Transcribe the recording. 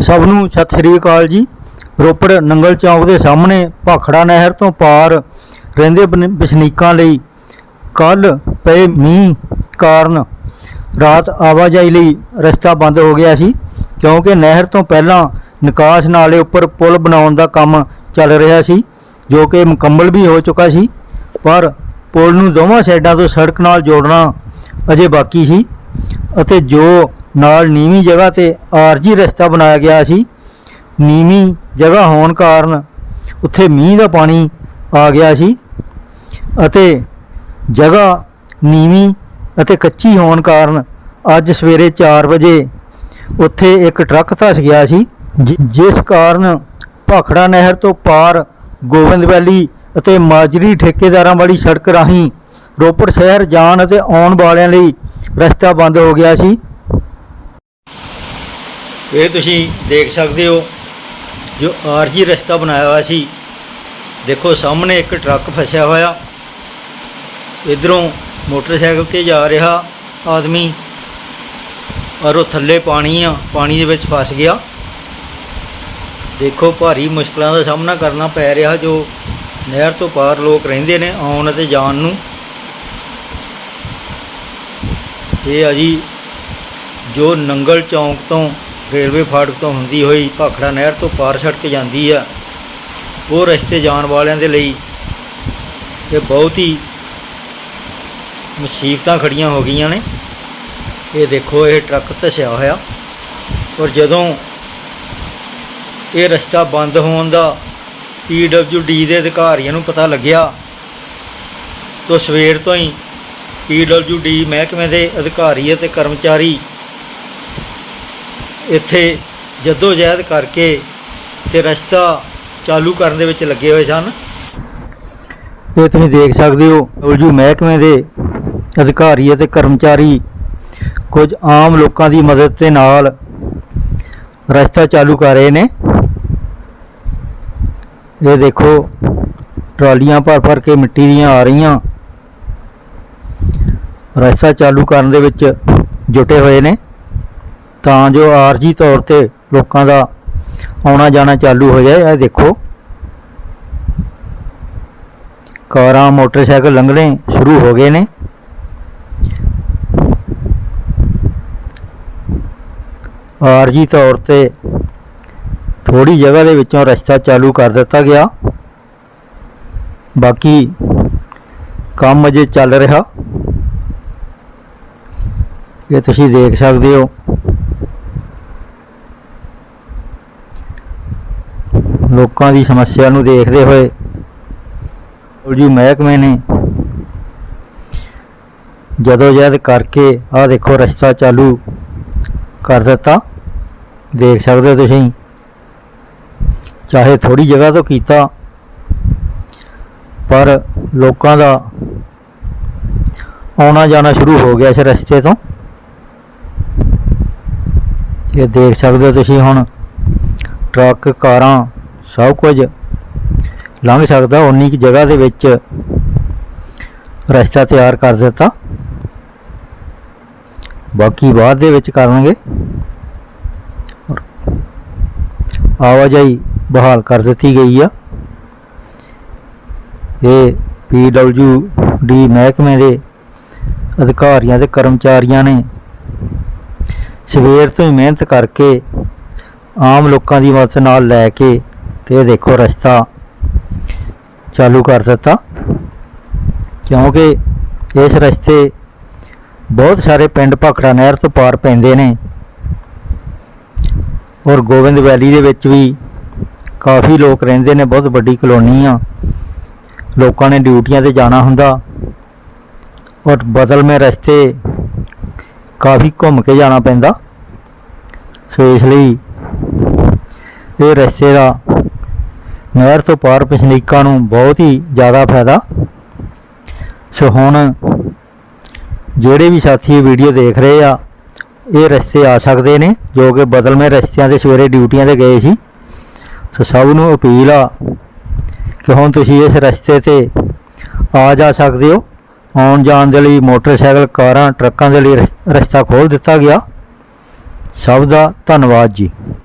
ਸਭ ਨੂੰ ਸਤਿ ਸ੍ਰੀ ਅਕਾਲ ਜੀ। ਰੋਪੜ ਨੰਗਲ ਚੌਂਕ ਦੇ ਸਾਹਮਣੇ ਭਾਖੜਾ ਨਹਿਰ ਤੋਂ ਪਾਰ ਰਹਿੰਦੇ ਬਨ- ਵਸਨੀਕਾਂ ਲਈ ਕੱਲ ਪਏ ਮੀਂਹ ਕਾਰਨ ਰਾਤ ਆਵਾਜਾਈ ਲਈ ਰਸਤਾ ਬੰਦ ਹੋ ਗਿਆ ਸੀ, ਕਿਉਂਕਿ ਨਹਿਰ ਤੋਂ ਪਹਿਲਾਂ ਨਿਕਾਸ ਨਾਲੇ ਉੱਪਰ ਪੁਲ ਬਣਾਉਣ ਦਾ ਕੰਮ ਚੱਲ ਰਿਹਾ ਸੀ, ਜੋ ਕਿ ਮੁਕੰਮਲ ਵੀ ਹੋ ਚੁੱਕਾ ਸੀ, ਪਰ ਪੁਲ ਨੂੰ ਦੋਵਾਂ ਸਾਈਡਾਂ ਤੋਂ ਸੜਕ ਨਾਲ ਜੋੜਨਾ ਅਜੇ ਬਾਕੀ ਸੀ ਅਤੇ ਜੋ ਨਾਲ ਨੀਵੀਂ ਜਗ੍ਹਾ ਤੇ ਆਰਜੀ ਰਸਤਾ ਬਣਾਇਆ ਗਿਆ ਸੀ। ਨੀਵੀਂ ਜਗ੍ਹਾ ਹੋਣ ਕਾਰਨ ਉੱਥੇ ਮੀਂਹ ਦਾ ਪਾਣੀ ਆ ਗਿਆ ਸੀ ਅਤੇ ਜਗ੍ਹਾ ਨੀਵੀਂ ਅਤੇ ਕੱਚੀ ਹੋਣ ਕਾਰਨ ਅੱਜ ਸਵੇਰੇ 4 ਵਜੇ ਉੱਥੇ ਇੱਕ ਟਰੱਕ ਧਸ ਗਿਆ ਸੀ, ਜਿ- ਜਿਸ ਕਾਰਨ ਭਾਖੜਾ ਨਹਿਰ ਤੋਂ ਪਾਰ ਗੋਬਿੰਦ ਵੈਲੀ ਅਤੇ ਮਾਜਰੀ ਠੇਕੇਦਾਰਾਂ ਵਾਲੀ ਸੜਕ ਰਾਹੀਂ ਰੋਪੜ ਸ਼ਹਿਰ ਜਾਣ ਅਤੇ ਆਉਣ ਵਾਲਿਆਂ ਲਈ ਰਸਤਾ ਬੰਦ ਹੋ ਗਿਆ ਸੀ। ਇਹ ਤੁਸੀਂ ਦੇਖ ਸਕਦੇ ਹੋ, ਜੋ ਆਰਜੀ ਰਸਤਾ ਬਣਾਇਆ ਹੋਇਆ ਸੀ। ਦੇਖੋ, ਸਾਹਮਣੇ ਇੱਕ ਟਰੱਕ ਫਸਿਆ ਹੋਇਆ। ਇਧਰੋਂ ਮੋਟਰਸਾਈਕਲ ਤੇ ਜਾ ਰਿਹਾ ਆਦਮੀ, ਔਰ ਉਹ ਥੱਲੇ ਪਾਣੀ ਆ, ਪਾਣੀ ਦੇ ਵਿੱਚ ਫਸ ਗਿਆ। ਦੇਖੋ, ਭਾਰੀ ਮੁਸ਼ਕਲਾਂ ਦਾ ਸਾਹਮਣਾ ਕਰਨਾ ਪੈ ਰਿਹਾ, ਜੋ ਨਹਿਰ ਤੋਂ ਪਾਰ ਲੋਕ ਰਹਿੰਦੇ ਨੇ ਆਉਣ ਅਤੇ ਜਾਣ ਨੂੰ। ਇਹ ਆ ਜੀ, ਜੋ ਨੰਗਲ ਚੌਂਕ ਤੋਂ ਰੇਲਵੇ ਫਾਟਕ ਤੋਂ ਹੁੰਦੀ ਹੋਈ ਭਾਖੜਾ ਨਹਿਰ ਤੋਂ ਪਾਰ ਸੜਕ ਜਾਂਦੀ ਆ। ਉਹ ਰਸਤੇ ਜਾਣ ਵਾਲਿਆਂ ਦੇ ਲਈ ਇਹ ਬਹੁਤ ਹੀ ਮੁਸੀਬਤਾਂ ਖੜੀਆਂ ਹੋ ਗਈਆਂ ਨੇ। ਇਹ ਦੇਖੋ, ਇਹ ਟਰੱਕ ਧਸਿਆ ਹੋਇਆ। ਔਰ ਜਦੋਂ ਇਹ ਰਸਤਾ ਬੰਦ ਹੋਣ ਦਾ ਡੀ ਦੇ ਅਧਿਕਾਰੀਆਂ ਨੂੰ ਪਤਾ ਲੱਗਿਆ, ਤਾਂ ਸਵੇਰ ਤੋਂ ਹੀ ਡੀ ਮਹਿਕਮੇ ਦੇ ਅਧਿਕਾਰੀ ਅਤੇ ਕਰਮਚਾਰੀ ਇੱਥੇ ਜੱਦੋ ਜਹਿਦ ਕਰਕੇ ਤੇ ਰਸਤਾ ਚਾਲੂ ਕਰਨ ਦੇ ਵਿੱਚ ਲੱਗੇ ਹੋਏ ਸਨ। ਇਹ ਤੁਸੀਂ ਦੇਖ ਸਕਦੇ ਹੋ ਉਲਝੂ ਮਹਿਕਮੇ ਦੇ ਅਧਿਕਾਰੀ ਅਤੇ ਕਰਮਚਾਰੀ ਕੁਝ ਆਮ ਲੋਕਾਂ ਦੀ ਮਦਦ ਦੇ ਨਾਲ ਰਸਤਾ ਚਾਲੂ ਕਰ ਰਹੇ ਨੇ। ਇਹ ਦੇਖੋ, ਟਰਾਲੀਆਂ ਭਰ ਭਰ ਕੇ ਮਿੱਟੀ ਦੀਆਂ ਆ ਰਹੀਆਂ। ਰਸਤਾ ਚਾਲੂ ਕਰਨ ਦੇ ਵਿੱਚ ਜੁਟੇ ਹੋਏ ਨੇ। ਤਾਂ ਜੋ ਆਰਜੀ ਤੌਰ ਤੇ ਲੋਕਾਂ ਦਾ ਆਉਣਾ ਜਾਣਾ ਚਾਲੂ ਹੋ ਜਾਏ, ਇਹ ਦੇਖੋ। ਕਾਰਾਂ, ਮੋਟਰਸਾਈਕਲ ਲੰਘਣੇ ਸ਼ੁਰੂ ਹੋ ਗਏ ਨੇ। ਆਰਜੀ ਤੌਰ ਤੇ ਥੋੜੀ ਜਗ੍ਹਾ ਦੇ ਵਿੱਚੋਂ ਰਸਤਾ ਚਾਲੂ ਕਰ ਦਿੱਤਾ ਗਿਆ। ਬਾਕੀ ਕੰਮ ਅਜੇ ਚੱਲ ਰਿਹਾ। ਇਹ ਤੁਸੀਂ ਦੇਖ ਸਕਦੇ ਹੋ। ਲੋਕਾਂ ਦੀ ਸਮੱਸਿਆ ਨੂੰ ਦੇਖਦੇ ਹੋਏ ਜੀ ਮਹਿਕਮੇ ਨੇ ਜਦੋਂ ਜਦ ਕਰਕੇ ਆਹ ਦੇਖੋ ਰਸਤਾ ਚਾਲੂ ਕਰ ਦਿੱਤਾ। ਦੇਖ ਸਕਦੇ ਹੋ ਤੁਸੀਂ। ਚਾਹੇ ਥੋੜੀ ਜਗ੍ਹਾ ਤੋਂ ਕੀਤਾ, ਪਰ ਲੋਕਾਂ ਦਾ ਆਉਣਾ ਜਾਣਾ ਸ਼ੁਰੂ ਹੋ ਗਿਆ ਇਸ ਰਸਤੇ ਤੋਂ। ਇਹ ਦੇਖ ਸਕਦੇ ਹੋ ਤੁਸੀਂ ਹੁਣ ਟਰੱਕ, ਕਾਰਾਂ ਸਭ ਕੁਝ ਲੰਘ ਸਕਦਾ ਉਨੀ ਕੁ ਜਗ੍ਹਾ ਦੇ ਵਿੱਚ ਰਸਤਾ ਤਿਆਰ ਕਰ ਦਿੱਤਾ। ਬਾਕੀ ਬਾਅਦ ਦੇ ਵਿੱਚ ਕਰਨਗੇ। ਆਵਾਜਾਈ ਬਹਾਲ ਕਰ ਦਿੱਤੀ ਗਈ ਆ। ਇਹ ਡੀ ਮਹਿਕਮੇ ਦੇ ਅਧਿਕਾਰੀਆਂ ਤੇ ਕਰਮਚਾਰੀਆਂ ਨੇ ਸਵੇਰ ਤੋਂ ਹੀ ਮਿਹਨਤ ਕਰਕੇ ਆਮ ਲੋਕਾਂ ਦੀ ਮਦਦ ਨਾਲ ਲੈ ਕੇ ਤੇ ਇਹ ਦੇਖੋ ਰਸਤਾ ਚਾਲੂ ਕਰ ਦਿੱਤਾ। ਕਿਉਂਕਿ ਇਸ ਰਸਤੇ ਬਹੁਤ ਸਾਰੇ ਪਿੰਡ ਭਾਖੜਾ ਨਹਿਰ ਤੋਂ ਪਾਰ ਪੈਂਦੇ ਨੇ ਔਰ ਗੋਬਿੰਦ ਵੈਲੀ ਦੇ ਵਿੱਚ ਵੀ ਕਾਫੀ ਲੋਕ ਰਹਿੰਦੇ ਨੇ, ਬਹੁਤ ਵੱਡੀ ਕਲੋਨੀ ਆ। ਲੋਕਾਂ ਨੇ ਡਿਊਟੀਆਂ ਤੇ ਜਾਣਾ ਹੁੰਦਾ ਔਰ ਬਦਲਵੇਂ ਰਸਤੇ ਕਾਫੀ ਘੁੰਮ ਕੇ ਜਾਣਾ ਪੈਂਦਾ। ਸੋ ਇਸ ਲਈ ਇਹ ਰਸਤੇ ਦਾ ਨਹਿਰ ਤੋਂ ਪਾਰ ਵਸਨੀਕਾਂ ਨੂੰ ਬਹੁਤ ਹੀ ਜ਼ਿਆਦਾ ਫਾਇਦਾ। ਸੋ ਹੁਣ ਜਿਹੜੇ ਵੀ ਸਾਥੀ ਇਹ ਵੀਡੀਓ ਦੇਖ ਰਹੇ ਆ, ਇਹ ਰਸਤੇ ਆ ਸਕਦੇ ਨੇ, ਜੋ ਕਿ ਬਦਲਵੇਂ ਰਸਤਿਆਂ ਤੇ ਸਵੇਰੇ ਡਿਊਟੀਆਂ ਤੇ ਗਏ ਸੀ। ਸੋ ਸਭ ਨੂੰ ਅਪੀਲ ਆ ਕਿ ਹੁਣ ਤੁਸੀਂ ਇਸ ਰਸਤੇ ਤੇ ਆ ਜਾ ਸਕਦੇ ਹੋ। ਆਉਣ ਜਾਣ ਦੇ ਲਈ ਮੋਟਰਸਾਈਕਲ, ਕਾਰਾਂ, ਟਰੱਕਾਂ ਦੇ ਲਈ ਰਸਤਾ ਖੋਲ ਦਿੱਤਾ ਗਿਆ। ਸਭ ਦਾ ਧੰਨਵਾਦ ਜੀ।